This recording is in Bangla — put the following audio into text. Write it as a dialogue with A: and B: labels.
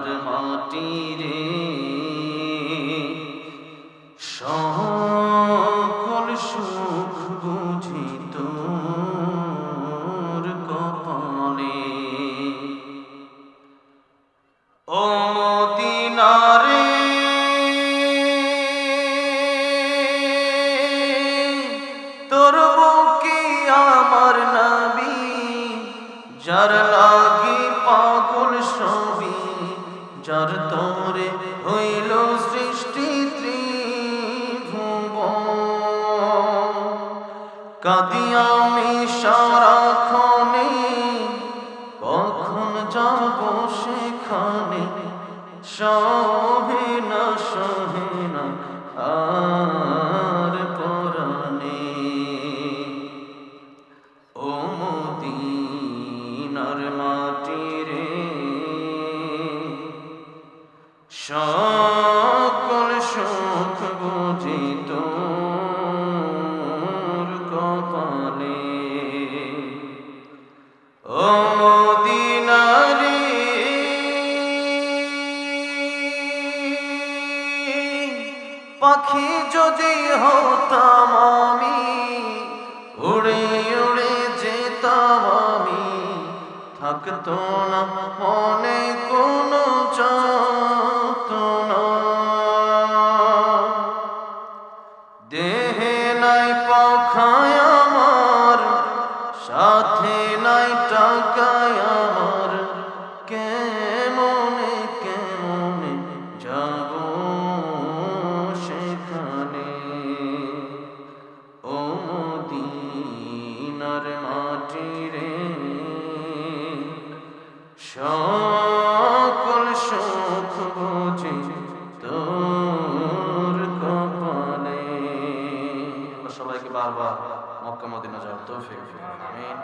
A: মদিনার মাটি রে। সকল সুখ বুঝি কপালে। ও মদিনারে তোর বুকে আমার নবী যার তোরে হইল সৃষ্টি ত্রিভুবন। কাঁদি আমি সারাক্ষণে কখন যাব সেখানে? সহে না সহে না আর পরাণে ও মদিনার মাটি সকল সুখ বুঝি তোর কপালে। ও মদিনারে, পাখি যদি হতাম আমি, উড়ে উড়ে যেতাম আমি, থাকতো না মনে টাকায় আমার। কেমনে কেমনে যাব সেখানে? ও মদিনার মাটি রে সকল সুখ বুঝি তোর কপালে। সবাইকে বারবার মক্কা, মদিনা যাওয়ার তৌফিক। আমিন।